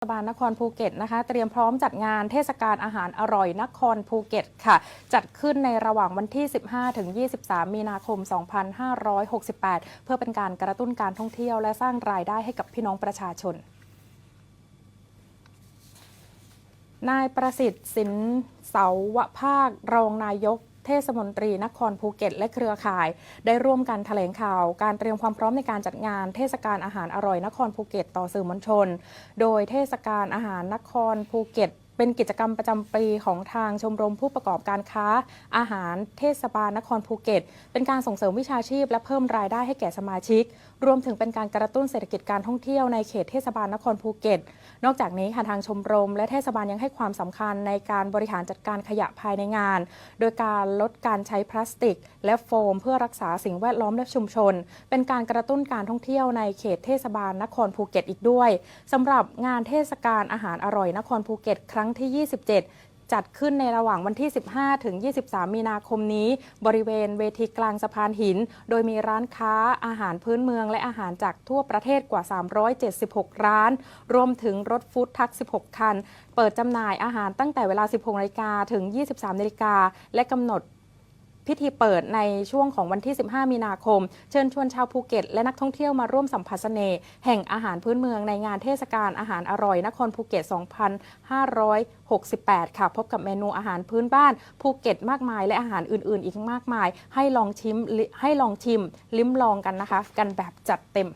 เทศบาลนครภูเก็ตนะคะเตรียมพร้อมจัดงานเทศกาลอาหารอร่อยนครภูเก็ตค่ะ จัดขึ้นในระหว่างวันที่ 15 ถึง 23 มีนาคม 2568 เพื่อเป็นการกระตุ้นการท่องเที่ยวและสร้างรายได้ให้กับพี่น้องประชาชนนายประสิทธิ์สินเสาวภาครองนายก เทศมนตรีนครภูเก็ต และเครือข่าย ได้ร่วมกันแถลงข่าว การเตรียมความพร้อมในการจัดงานเทศกาลอาหารอร่อยนครภูเก็ตต่อสื่อมวลชน โดยเทศกาลอาหารนครภูเก็ต เป็นกิจกรรมประจำปีของทางชมรมผู้ประกอบการค้า อาหารเทศบาลนครภูเก็ต เป็นการส่งเสริมวิชาชีพ และเพิ่มรายได้ให้แก่สมาชิก รวมถึงเป็นการกระตุ้นเศรษฐกิจการท่องเที่ยวในเขตเทศบาลนครภูเก็ต นอกจากนี้ค่ะทางชมรม และเทศบาลยังให้ความสำคัญในการบริหารจัดการขยะภายในงาน โดยการลดการใช้พลาสติก และโฟม เพื่อรักษาสิ่งแวดล้อมและชุมชน เป็นการกระตุ้นการท่องเที่ยวในเขตเทศบาลนครภูเก็ตอีกด้วยสำหรับงานเทศกาลอาหารอร่อยนครภูเก็ตครั้งงที่ 27 จัดขึ้นในระหว่างวันที่ 15 ถึง 23 มีนาคมนี้ บริเวณเวทีกลางสะพานหิน โดยมีร้านค้าอาหารพื้นเมืองและอาหารจากทั่วประเทศกว่า 376 ร้าน รวมถึงรถฟู้ดทัก 16 คัน เปิดจำหน่ายอาหารตั้งแต่เวลา 16นาฬิกาถึง 23นาฬิกาและกำหนด พิธีเปิดในช่วงของวันที่ 15 มีนาคม เชิญชวนชาวภูเก็ต และนักท่องเที่ยวมาร่วมสัมผัสเสน่ห์แห่งอาหารพื้นเมืองในงานเทศกาลอาหารอร่อยนครภูเก็ต 2568 ค่ะ พบกับเมนูอาหารพื้นบ้านภูเก็ตมากมาย และอาหารอื่น ๆ อีกมากมาย ให้ลองชิมให้ลองชิม ลิ้มลองกันนะคะ กันแบบจัดเต็ม